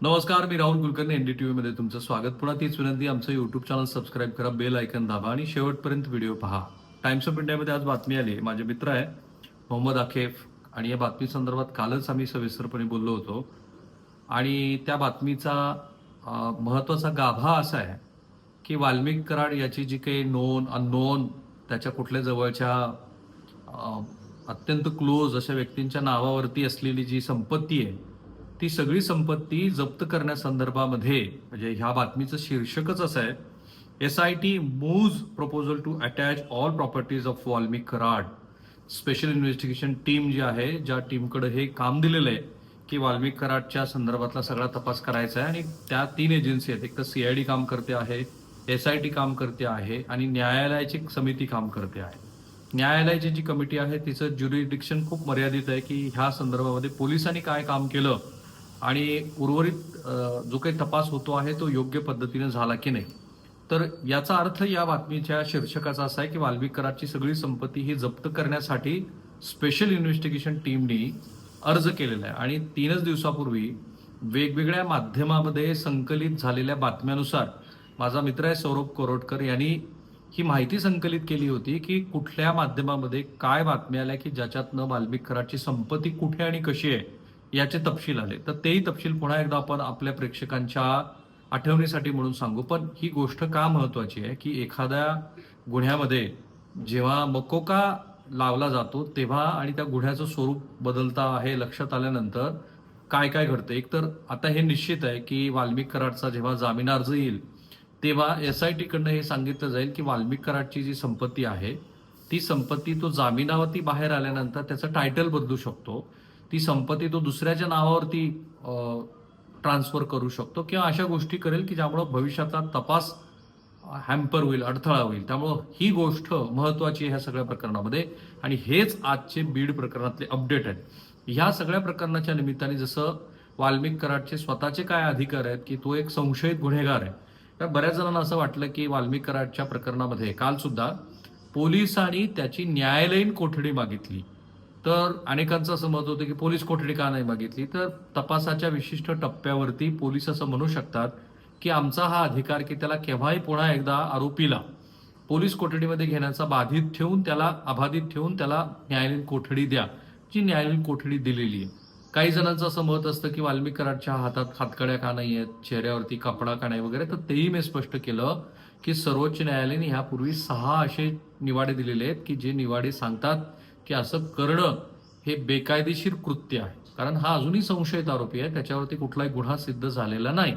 नमस्कार मी राहुल कुलकर्णी एनडीटीव्ही मध्ये तुमचं स्वागत. पुन्हा तीच विनंती आमचं युट्यूब चॅनल सबस्क्राईब करा बेल आयकन दाबा आणि शेवटपर्यंत व्हिडिओ पहा. टाइम्स ऑफ इंडियामध्ये आज बातमी आली. माझे मित्र आहे मोहम्मद आखेफ आणि या बातमी संदर्भात कालच आम्ही सविस्तरपणे बोललो होतो. आणि त्या बातमीचा महत्त्वाचा महत्त्वाचा गाभा असा आहे की वाल्मिक कराड याची जी काही नोंद अननोन त्याच्या कुठल्या जवळच्या अत्यंत क्लोज अशा व्यक्तींच्या नावावरती असलेली जी संपत्ती आहे ती सगळी संपत्ती जप्त करण्यासंदर्भामध्ये म्हणजे ह्या बातमीचं शीर्षकच असं आहे S I T moves proposal to attach all properties of Walmik Karad special investigation team जी आहे ज्या टीमकडे हे काम दिलेलं आहे की वाल्मिक कराडच्या संदर्भातला सगळा तपास करायचा आहे आणि त्या तीन एजन्सी आहेत एक तर सीआयडी काम करते आहे एस आय टी काम करते आहे आणि न्यायालयाची समिती काम करते आहे. न्यायालयाची जी कमिटी आहे तिचं ज्युरिडिक्शन खूप मर्यादित आहे की ह्या संदर्भामध्ये पोलिसांनी काय काम केलं आणि उर्वरित जो काही तपास होतो आहे तो योग्य पद्धतीने झाला की नाही. तर याचा अर्थ या बातमीच्या शीर्षकाचा असा आहे की वाल्मिक सगळी संपत्ती ही जप्त करण्यासाठी स्पेशल इन्व्हेस्टिगेशन टीमनी अर्ज केलेला आहे. आणि तीनच दिवसापूर्वी वेगवेगळ्या माध्यमामध्ये संकलित झालेल्या बातम्यानुसार माझा मित्र आहे सौरभ कोरोटकर यांनी ही माहिती संकलित केली होती की कुठल्या माध्यमामध्ये काय बातम्या आल्या की ज्याच्यातनं वाल्मिक संपत्ती कुठे आणि कशी आहे. याचे तपशील आले. तर तेही तपशील पुन्हा एकदा आपण आपल्या प्रेक्षकांच्या आठवणीसाठी म्हणून सांगू. पण ही गोष्ट का महत्वाची आहे की एखाद्या गुन्ह्यामध्ये जेव्हा मकोका लावला जातो तेव्हा आणि त्या गुन्ह्याचं स्वरूप बदलता आहे लक्षात आल्यानंतर काय काय घडतं? एक तर आता हे निश्चित आहे की वाल्मिक कराडचा जेव्हा जामीन अर्ज येईल तेव्हा एस आय टीकडनं हे सांगितलं जाईल की वाल्मिक कराडची जी संपत्ती आहे ती संपत्ती तो जामिनावरती बाहेर आल्यानंतर त्याचं टायटल बदलू शकतो. ती संपत्ती तो दुसऱ्याच्या नावावरती ट्रान्सफर करू शकतो किंवा अशा गोष्टी करेल की ज्यामुळं भविष्याचा तपास हॅम्पर होईल अडथळा होईल. त्यामुळं ही गोष्ट महत्वाची आहे ह्या सगळ्या प्रकरणामध्ये. आणि हेच आजचे बीड प्रकरणातले अपडेट आहेत. ह्या सगळ्या प्रकरणाच्या निमित्ताने जसं वाल्मिक कराडचे स्वतःचे काय अधिकार आहेत की तो एक संशयित गुन्हेगार आहे. तर बऱ्याच जणांना असं वाटलं की वाल्मिक कराडच्या प्रकरणामध्ये काल सुद्धा पोलिसांनी त्याची न्यायालयीन कोठडी मागितली. तर अनेकांचं असं मत होतं की पोलीस कोठडी का नाही मागितली तर तपासाच्या विशिष्ट टप्प्यावरती पोलीस असं म्हणू शकतात की आमचा हा अधिकार की त्याला केव्हाही पुन्हा एकदा आरोपीला पोलीस कोठडीमध्ये घेण्याचा बाधित ठेवून त्याला अबाधित ठेवून त्याला न्यायालयीन कोठडी द्या जी न्यायालयीन कोठडी दिलेली आहे. काही जणांचं असं मत असतं की वाल्मिक कराडच्या हातात हातकड्या का नाही आहेत चेहऱ्यावरती कपडा का नाही वगैरे तर तेही मी स्पष्ट केलं की सर्वोच्च न्यायालयाने ह्यापूर्वी सहा असे निवाडे दिलेले आहेत की जे निवाडे सांगतात की असं करणं हे बेकायदेशीर कृत्य आहे. कारण हा अजूनही संशयित आरोपी आहे. त्याच्यावरती कुठलाही गुन्हा सिद्ध झालेला नाही.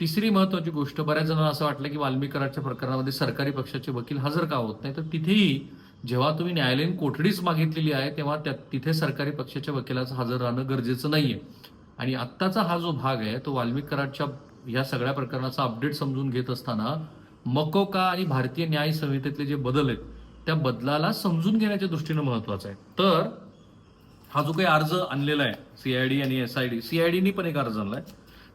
तिसरी महत्वाची गोष्ट बऱ्याच जणांना असं वाटलं की वाल्मिकराच्या प्रकरणामध्ये सरकारी पक्षाचे वकील हजर का होत नाही? तर तिथेही जेव्हा तुम्ही न्यायालयीन कोठडीच मागितलेली आहे तेव्हा त्या तिथे सरकारी पक्षाच्या वकिलाचं हजर राहणं गरजेचं नाहीये. आणि आत्ताचा हा जो भाग आहे तो वाल्मिकराच्या या सगळ्या प्रकरणाचा अपडेट समजून घेत असताना मकोका आणि भारतीय न्याय संहितेतले जे बदल आहेत त्या बदलाला समजून घेण्याच्या दृष्टीनं महत्वाचं आहे. तर हा जो काही अर्ज आणलेला आहे सीआयडी आणि एस आय डी सीआयडीनी पण एक अर्ज आणलाय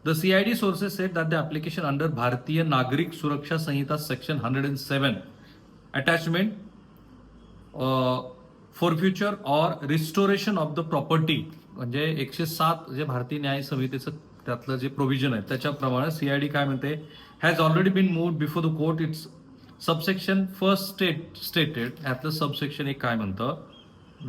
the CID sources said that the application under Bharatiya Nagarik Suraksha Sanhita section hundred and seven attachment for future or restoration of the property म्हणजे एकशे सात जे भारतीय न्याय संहितेचं त्यातलं जे प्रोव्हिजन आहे त्याच्याप्रमाणे सीआयडी काय म्हणते has already been move before the court it's subsection first state stated यातलं सबसेक्शन एक काय म्हणतं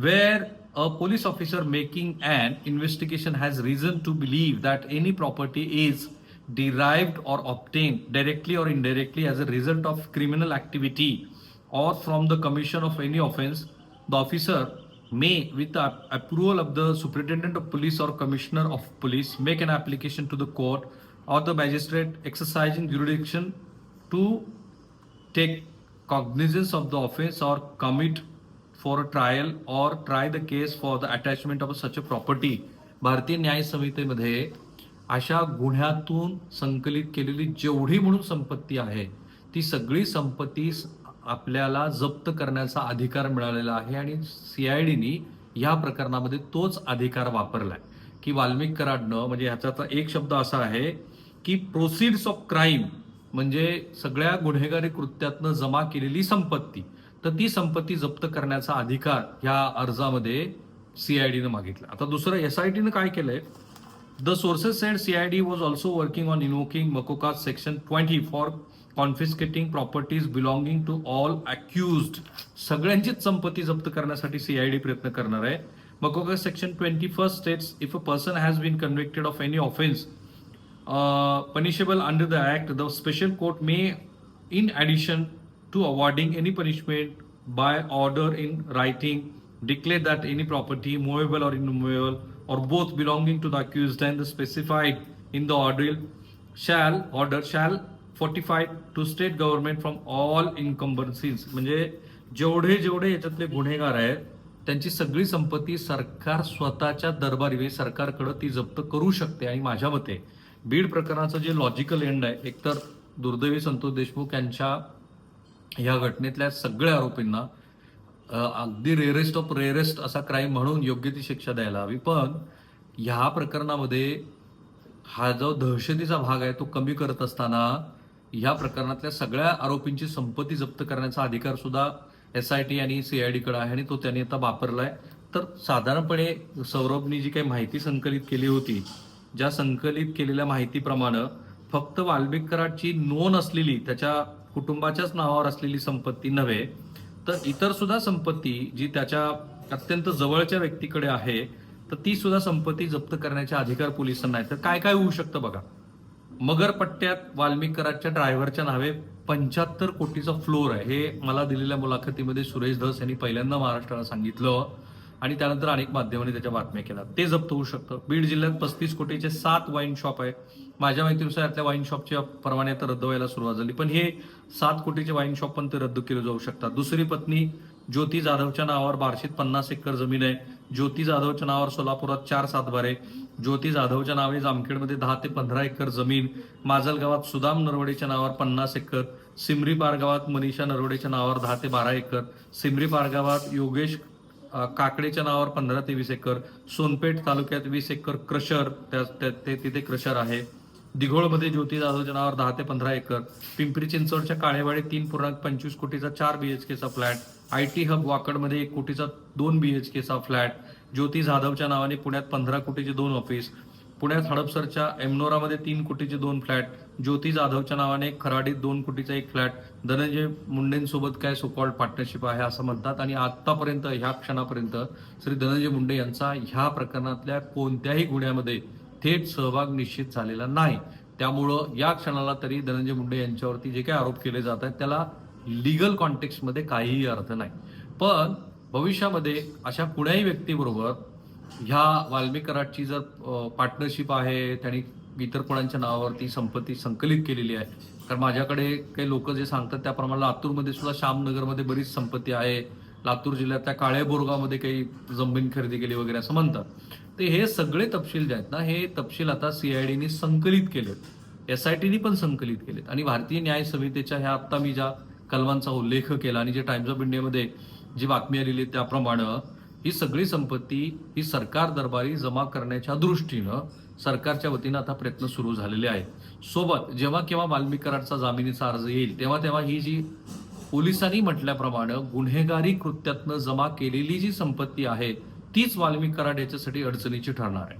where a police officer making an investigation has reason to believe that any property is derived or obtained directly or indirectly as a result of criminal activity or from the commission of any offense, the officer may, with the approval of the superintendent of police or commissioner of police, make an application to the court or the magistrate exercising jurisdiction to take cognizance of the offense or commit for a trial or try the case for the attachment of such a property भारतीय न्याय संहितेमध्ये अशा गुन्ह्यातून संकलित केलेली जेवढी म्हणून संपत्ती आहे ती सगळी संपत्ती आपल्याला जप्त करण्याचा अधिकार मिळालेला आहे आणि सीआयडीनी या प्रकरणामध्ये तोच अधिकार वापरलाय. की वाल्मिक कराडनं म्हणजे ह्याचा एक शब्द असा आहे की प्रोसिड्स ऑफ क्राईम म्हणजे सगळ्या गुन्हेगारी कृत्यातनं जमा केलेली संपत्ती तर ती संपत्ती जप्त करण्याचा अधिकार ह्या अर्जामध्ये सीआयडीनं मागितला. आता दुसरं एसआयटीनं काय केलंय? The sources said CID was also working on invoking Makoka's section 20 for confiscating properties belonging to all accused. सगळ्यांचीच संपत्ती जप्त करण्यासाठी सीआयडी प्रयत्न करणार आहे. MCOCA section twenty first states if a person has been convicted of any offence punishable under the act the special court may in addition to awarding any punishment by order in writing declare that any property movable or immovable or both belonging to the accused and specified in the order shall order shall fortify to state government from all encumbrances म्हणजे जेवढे जेवढे याच्यातले गुन्हेगार आहेत त्यांची सगळी संपत्ती सरकार स्वतःच्या दरबारी म्हणजे सरकारकडे ती जप्त करू शकते आणि माझ्या मते बीड प्रकरणाचं जे लॉजिकल एंड आहे एकतर दुर्दैवी संतोष देशमुख यांच्या या घटनेतल्या सगळ्या आरोपींना अगदी रेअरेस्ट ऑफ रेअरेस्ट असा क्राईम म्हणून योग्य ती शिक्षा द्यायला हवी. पण ह्या प्रकरणामध्ये हा जो दहशतीचा भाग आहे तो कमी करत असताना ह्या प्रकरणातल्या सगळ्या आरोपींची संपत्ती जप्त करण्याचा अधिकार सुद्धा एस आय टी आणि सीआयडी कडे आहे आणि तो त्यांनी आता वापरलाय. तर साधारणपणे सौरभनी जी काही माहिती संकलित केली होती ज्या संकलित केलेल्या माहितीप्रमाणे फक्त वाल्मिक कराडची नोंद असलेली त्याच्या कुटुंबाच्याच नावावर असलेली संपत्ती नव्हे तर इतर सुद्धा संपत्ती जी त्याच्या अत्यंत जवळच्या व्यक्तीकडे आहे तर ती सुद्धा संपत्ती जप्त करण्याचे अधिकार पोलिसांना आहे तर काय काय होऊ शकतं बघा? मगर पट्ट्यात वाल्मिककरांच्या ड्रायव्हरच्या नावे पंच्याहत्तर कोटीचा फ्लोर आहे. हे मला दिलेल्या मुलाखतीमध्ये सुरेश धस यांनी पहिल्यांदा महाराष्ट्राला सांगितलं. आणि त्यानंतर अनेक माध्यमांनी त्याच्या बातम्या केल्या. ते जप्त होऊ शकतं. बीड जिल्ह्यात पस्तीस कोटीचे सात वाईन शॉप आहे. माझ्या माहितीनुसार यातल्या वाईन शॉपच्या परवाने तर रद्द व्हायला सुरुवात झाली. पण हे सात कोटीचे वाईन शॉप पण ते रद्द केले जाऊ शकतात. दुसरी पत्नी ज्योती जाधवच्या नावावर बार्शीत पन्नास एकर जमीन आहे. ज्योती जाधवच्या नावावर सोलापुरात चार सातबारे ज्योती जाधवच्या नावे जामखेडमध्ये दहा ते पंधरा एकर जमीन माजलगावात सुदाम नरवडेच्या नावावर पन्नास एकर सिमरी पारगावात मनीषा नरवडेच्या नावावर दहा ते बारा एकर सिमरी पारगावात योगेश काकडेच्या नावावर पंधरा ते वीस एकर सोनपेठ तालुक्यात वीस एकर क्रशर त्या त्या- ते तिथे क्रशर आहे. दिघोळमध्ये ज्योती जाधवच्या नावावर दहा ते पंधरा एकर पिंपरी चिंचवडच्या काळेवाडी तीन पूर्णांक पंचवीस कोटीचा चार बी एच केचा फ्लॅट आय टी हब वाकडमध्ये एक कोटीचा दोन बी एच केचा फ्लॅट ज्योती जाधवच्या नावाने पुण्यात पंधरा कोटीचे दोन ऑफिस पुण्यात हडपसरच्या एमनोरामध्ये तीन कोटीचे दोन फ्लॅट ज्योती जाधवच्या नावाने खराडीत दोन कोटीचा एक फ्लॅट धनंजय मुंडेंसोबत काय सोकॉल्ड पार्टनरशिप आहे असं म्हणतात. आणि आतापर्यंत ह्या क्षणापर्यंत श्री धनंजय मुंडे यांचा ह्या प्रकरणातल्या कोणत्याही गुन्ह्यामध्ये थेट सहभाग निश्चित झालेला नाही. त्यामुळं या क्षणाला तरी धनंजय मुंडे यांच्यावरती जे काही आरोप केले जात आहेत त्याला लिगल कॉन्टेक्स्टमध्ये काहीही अर्थ नाही. पण भविष्यामध्ये अशा कुण्याही व्यक्तीबरोबर ह्या वाल्मीकराटची जर पार्टनरशिप आहे त्यांनी इतर कोणाच्या नावावरती संपत्ती संकलित केलेली आहे कारण माझ्याकडे काही लोक जे सांगतात त्याप्रमाणे लातूरमध्ये सुद्धा श्यामनगरमध्ये बरीच संपत्ती आहे. लातूर जिल्ह्यातल्या काळ्या बोरगावमध्ये काही जमीन खरेदी केली वगैरे असं म्हणतात. तर हे सगळे तपशील जे आहेत ना हे तपशील आता सीआयडीने संकलित केलेत. एस आय टीने पण संकलित केलेत. आणि भारतीय न्याय संहितेच्या ह्या आत्ता मी ज्या कलमांचा उल्लेख केला आणि जे टाइम्स ऑफ इंडियामध्ये जी बातमी आलेली त्याप्रमाणे ही सगळी संपत्ती ही सरकार दरबारी जमा करण्याच्या दृष्टीनं सरकारच्या वतीनं आता प्रयत्न सुरू झालेले आहेत. सोबत जेव्हा केव्हा वाल्मिक कराडचा जामिनीचा अर्ज येईल तेव्हा तेव्हा ही जी पोलिसांनी म्हटल्याप्रमाणे गुन्हेगारी कृत्यातनं जमा केलेली जी संपत्ती आहे तीच वाल्मिक कराड याच्यासाठी अडचणीची ठरणार आहे.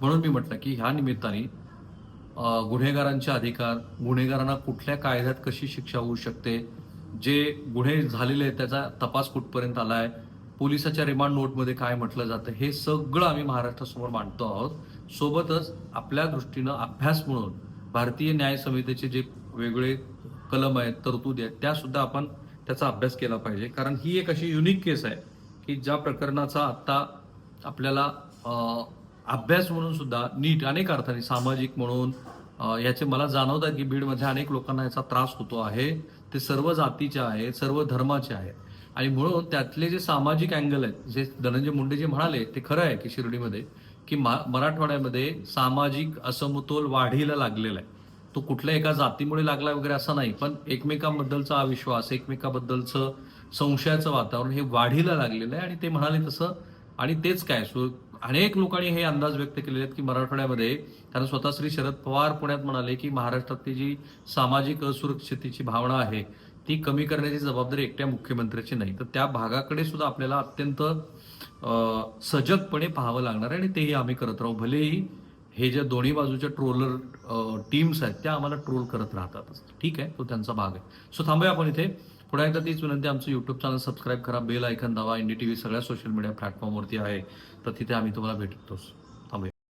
म्हणून मी म्हटलं की ह्या निमित्ताने गुन्हेगारांचे अधिकार गुन्हेगारांना कुठल्या कायद्यात कशी शिक्षा होऊ शकते जे गुन्हे झालेले आहेत त्याचा तपास कुठपर्यंत आला आहे पोलिसाच्या रिमांड नोटमध्ये काय म्हटलं जातं हे सगळं आम्ही महाराष्ट्रासमोर मांडतो आहोत. सोबतच आपल्या दृष्टीनं अभ्यास म्हणून भारतीय न्याय समितीचे जे वेगळे कलम आहेत तरतूद आहेत त्यासुद्धा आपण त्याचा अभ्यास केला पाहिजे. कारण ही एक अशी युनिक केस आहे की ज्या प्रकरणाचा आत्ता आपल्याला अभ्यास म्हणून सुद्धा नीट अनेक अर्थाने सामाजिक म्हणून याचे मला जाणवतात आहे की बीडमध्ये अनेक लोकांना याचा त्रास होतो आहे. ते सर्व जातीचे आहेत सर्व धर्माचे आहेत. आणि म्हणून त्यातले जे सामाजिक अँगल आहेत जे धनंजय मुंडे जे म्हणाले ते खरं आहे की शिर्डीमध्ये की मराठवाड्यामध्ये सामाजिक असमतोल वाढीला लागलेला आहे. तो कुठल्या एका जातीमुळे लागला वगैरे असं नाही पण एकमेकांबद्दलचा अविश्वास एकमेकाबद्दलचं संशयाचं वातावरण हे वाढीला लागलेलं आहे आणि ते म्हणाले तसं. आणि तेच काय सो अनेक लोकांनी हे अंदाज व्यक्त केलेले आहेत की मराठवाड्यामध्ये कारण स्वतः श्री शरद पवार पुण्यात म्हणाले की महाराष्ट्रातली जी सामाजिक असुरक्षितेची भावना आहे ती कमी करण्याची जबाबदारी एकट्या मुख्यमंत्र्याची नाही. तर त्या भागाकडे सुद्धा आपल्याला अत्यंत सजगपणे पाहावं लागणार आहे आणि तेही आम्ही करत राहू. भलेही हे ज्या दोन्ही बाजूच्या ट्रोलर टीम्स आहेत त्या आम्हाला ट्रोल करत राहतातच. ठीक आहे? तो त्यांचा भाग आहे. सो थांबूया आपण इथे. पुन्हा एकदा तीच विनंती आमचं यूट्यूब चॅनल सबस्क्राईब करा बेल आयकन दावा इंडी टी व्ही सगळ्या सोशल मीडिया प्लॅटफॉर्मवरती आहे. तर तिथे आम्ही तुम्हाला भेटतोच.